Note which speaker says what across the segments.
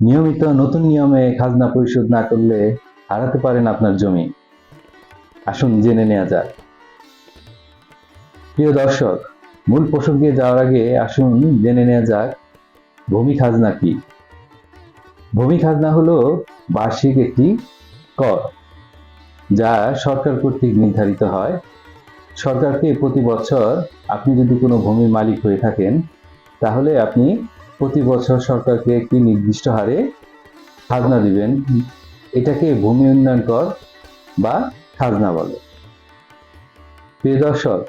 Speaker 1: নিয়মিত নতুন নিয়মে খাজনা পরিশোধ না করলে হারাতে পারেন আপনার জমি। আসুন জেনে নেওয়া যাক। প্রিয় দর্শক, মূল প্রসঙ্গে যাওয়ার আগে আসুন জেনে নেওয়া যাক, ভূমি খাজনা কি? ভূমি খাজনা হলো বার্ষিক একটি কর, যা সরকার কর্তৃক নির্ধারিত হয়। সরকারকে প্রতি বছর আপনি যদি কোনো ভূমির মালিক হয়ে থাকেন, তাহলে আপনি প্রতি বছর সরকারকে একটি নির্দিষ্ট হারে খাজনা দিবেন। এটাকে ভূমি উন্নয়ন কর বা খাজনা বলে। প্রিয় দর্শক,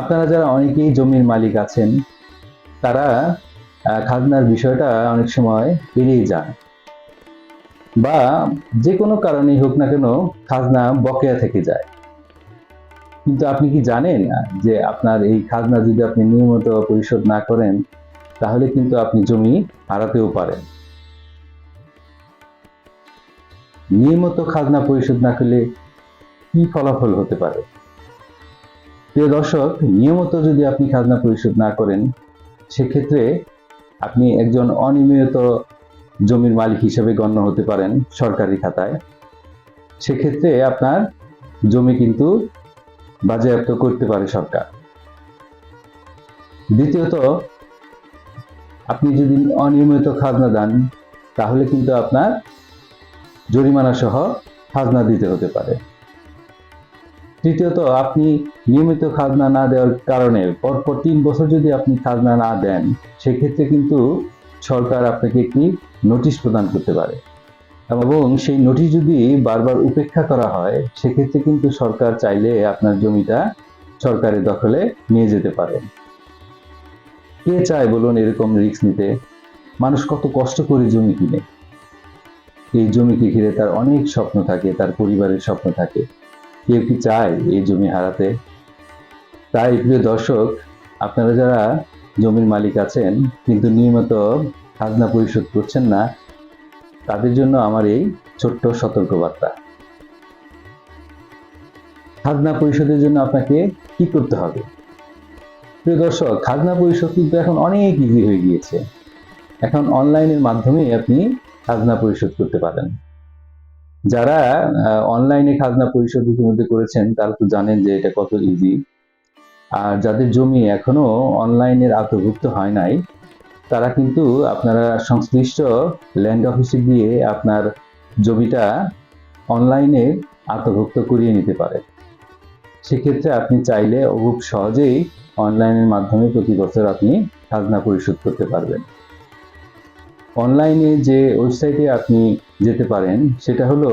Speaker 1: আপনারা যারা অনেকেই জমির মালিক আছেন, তারা খাজনার বিষয়টা অনেক সময় এড়িয়ে যান। বা যে কোনো কারণেই হোক না কেন খাজনা বকেয়া থেকে যায়। কিন্তু আপনি কি জানেন যে আপনার এই খাজনা যদি আপনি নিয়মিত পরিশোধ না করেন তাহলে কিন্তু আপনি জমি হারাতেও পারেন। নিয়মিত খাজনা পরিশোধ না করলে কি ফলাফল হতে পারে? প্রিয় দর্শক, নিয়মিত যদি আপনি খাজনা পরিশোধ না করেন, সেক্ষেত্রে আপনি একজন অনিয়মিত জমির মালিক হিসেবে গণ্য হতে পারেন সরকারি খাতায়। সেক্ষেত্রে আপনার জমি কিন্তু বাজেয়াপ্ত করতে পারে সরকার। দ্বিতীয়ত আপনি যদি অনিয়মিত খাজনা দেন, তাহলে কিন্তু আপনার জরিমানা সহ খাজনা দিতে হতে পারে। তৃতীয়ত, আপনি নিয়মিত খাজনা না দেওয়ার কারণে পরপর তিন বছর যদি আপনি খাজনা না দেন, সেক্ষেত্রে কিন্তু সরকার আপনাকে একটি নোটিশ প্রদান করতে পারে। এবং সেই নোটিশ যদি বারবার উপেক্ষা করা হয়, সেক্ষেত্রে কিন্তু সরকার চাইলে আপনার জমিটা সরকারের দখলে নিয়ে যেতে পারে। কে চায় বলুন এরকম রিস্ক নিতে? মানুষ কত কষ্ট করে জমি কিনে। এই জমিকে ঘিরে তার অনেক স্বপ্ন থাকে, তার পরিবারের স্বপ্ন থাকে। কেউ কি চায় এই জমি হারাতে? তাই প্রিয় দর্শক, আপনারা যারা জমির মালিক আছেন, কিন্তু নিয়মিত খাজনা পরিশোধ করছেন না, তাদের জন্য আমার এই ছোট্ট সতর্কবার্তা। খাজনা পরিশোধের জন্য আপনাকে কি করতে হবে? প্রিয় দর্শক, খাজনা পরিশোধ কিন্তু এখন অনেক ইজি হয়ে গিয়েছে। এখন অনলাইনের মাধ্যমে আপনি খাজনা পরিশোধ করতে পারেন। যারা অনলাইনে খাজনা পরিশোধ ইতিমধ্যে করেছেন, তারা তো জানেন যে এটা কত ইজি আর যাদের জমি এখনও অনলাইনের আওতাভুক্ত হয় নাই, তারা কিন্তু আপনারা সংশ্লিষ্ট ল্যান্ড অফিসে গিয়ে আপনার জমিটা অনলাইনে আত্মভুক্ত করিয়ে নিতে পারে সেক্ষেত্রে আপনি চাইলে খুব সহজেই অনলাইনের মাধ্যমে প্রতি বছর আপনি খাজনা পরিশোধ করতে পারবেন। অনলাইনে যে ওয়েবসাইটে আপনি যেতে পারেন, সেটা হলো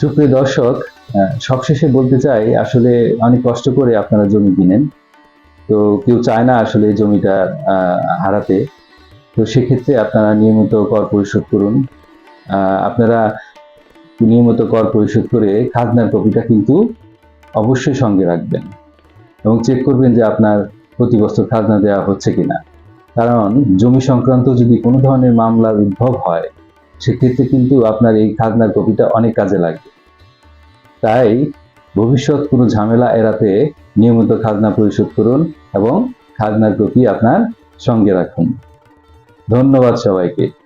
Speaker 1: সুপ্রিয় দর্শক সবশেষে বলতে চাই, আসলে অনেক কষ্ট করে আপনারা জমি কিনেন। তো কেউ চায় না আসলে জমিটা হারাতে। তো সেক্ষেত্রে আপনারা নিয়মিত কর পরিশোধ করুন। আপনারা নিয়মিত কর পরিশোধ করে খাজনার কপিটা কিন্তু অবশ্যই সঙ্গে রাখবেন এবং চেক করবেন যে আপনার প্রতি বছর খাজনা দেওয়া হচ্ছে কিনা। কারণ জমি সংক্রান্ত যদি কোনো ধরনের মামলার উদ্ভব হয়, সেক্ষেত্রে কিন্তু আপনার এই খাজনার কপিটা অনেক কাজে লাগবে। তাই ভবিষ্যৎ কোনো ঝামেলা এড়াতে নিয়মিত খাজনা পরিশোধ করুন এবং খাজনার কপি আপনার সঙ্গে রাখুন। ধন্যবাদ সবাইকে।